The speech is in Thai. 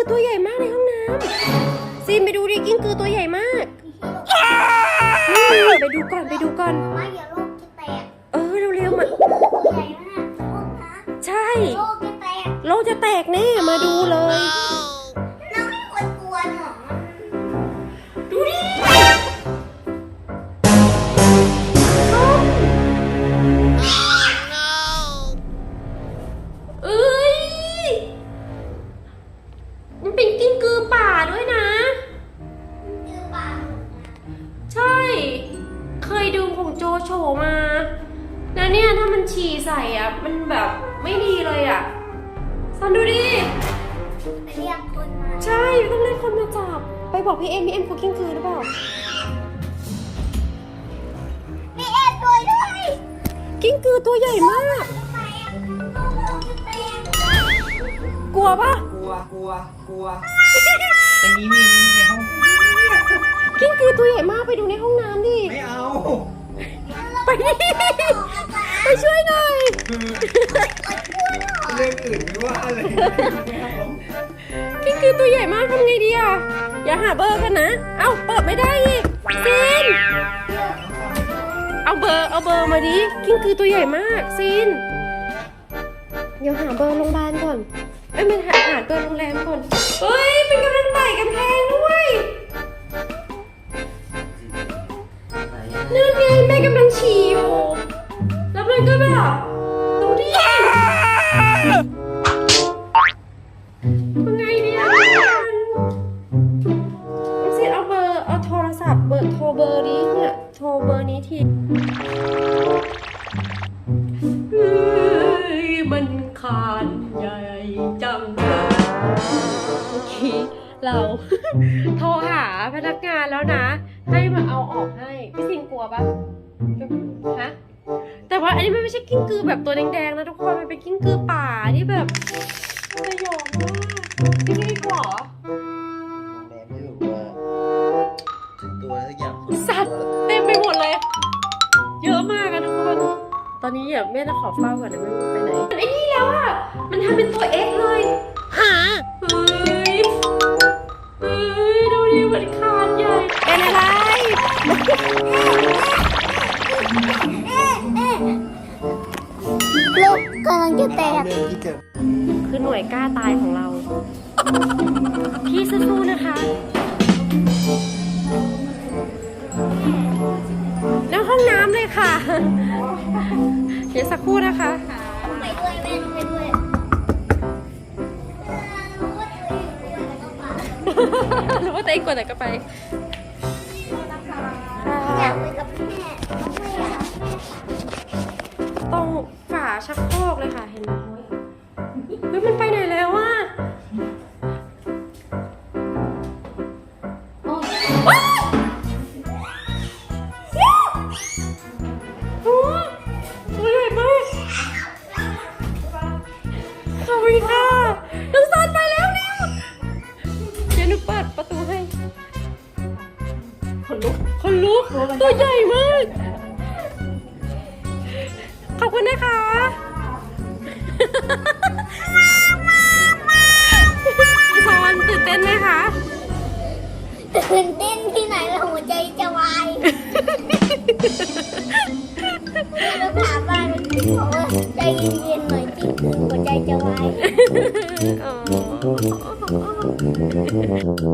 ือตัวใหญ่มากในห้องน้ำซีนไปดูดิกิ้งกือตัวใหญ่มาก ไปดูก่อนไปดูก่อน ว่าอย่าลกจะแตกเออเร็วๆมาใหญ่มากลกนะใช่ โลกจะแตก โลกจะแตกแน่มาดูเลย มา แล้วเนี่ยถ้ามันฉี่ใส่อะ มันแบบไม่ดีเลยอะซันดูดิไปเรียกคนมาใช่ต้องเรียกคนมาจับ ไปบอกพี่เอ็มพี่เอ็มเขากิ้งกือหรือเปล่า มีแอบด้วยด้วยกิ้งกือตัวใหญ่มากจะแตกโลกจะแตกกลัวปะกลัว กลัว กลัวแต่นี้มีในห้อง กิ้งกือตัวใหญ่มากไปดูในห้องน้ำดิ ไม่เอา ไปดิไปช่วยหน่อย เรื่องอื่นไม่ว่าเลยไม่เอากิ้งกือตัวใหญ่มากทำไงดีอะ อย่าหาเบอร์กันนะ เอ้าเปิดไม่ได้อีกซินเอาเบอร์เอาเบอร์มาดิกิ้งกือตัวใหญ่มากซินเดี๋ยวหาเบอร์โรงพยาบาลก่อน เอ้ยมันหาหาเบอร์โรงแรมก่อน เฮ้ยเป็นกำลังไต่กำแพง ไงดีอะเอาสิเอาเบอร์เอาโทรศัพท์เบอร์โทรเบอร์นี้เนี่ยโทรเบอร์นี้ทีเฮ้ยมันคานใหญ่จังเลยเมื่อกี้เราโทรหาพนักงานแล้วนะ ให้มาเอาออกให้พี่ซินกลัวปะฮะแต่ว่าอันนี้มันไม่ใช่กิ้งกือแบบตัวแดงๆนะทุกคนมันเป็นกิ้งกือป่าที่แบบ มากพี่ซินกลัวเหรอ โรงแรมที่แบบว่าตัวทุกอย่างสัตว์ เต็มไปหมดเลย เยอะมากอะทุกคน ตอนนี้อย่าแม่จะขอเฝ้าก่อนนะไม่รู้ไปไหนไอ้นี่แล้วอะมันทำเป็นตัวเอ็กเลยหาเฮ้ยเฮ้ยดูดิเหมือนคานใหญ่เป็นอะไรโลกกำลังจะแตก เรื่องที่เกิด คือหน่วยกล้าตายของเรา พี่สู้ๆนะคะ แล้วห้องน้ำเลยค่ะ เดี๋ยวสักครู่นะคะ ไปด้วยแม่ไปด้วยรู้ว่าตัวเองกลัวแล้วก็ไป น้องซันไปแล้วเร็วเดี๋ยวหนูเปิดประตูให้ คนลุกคนลุกตัวใหญ่มาก ขอบคุณนะคะ พี่ซอนตื่นเต้นไหมคะ ตื่นเต้นที่ไหนแล้วหัวใจจะวายแล้วถามบ้านมันบอกว่าใจเย็นๆหน่อยจริง หัวใจจะวายอ๋อ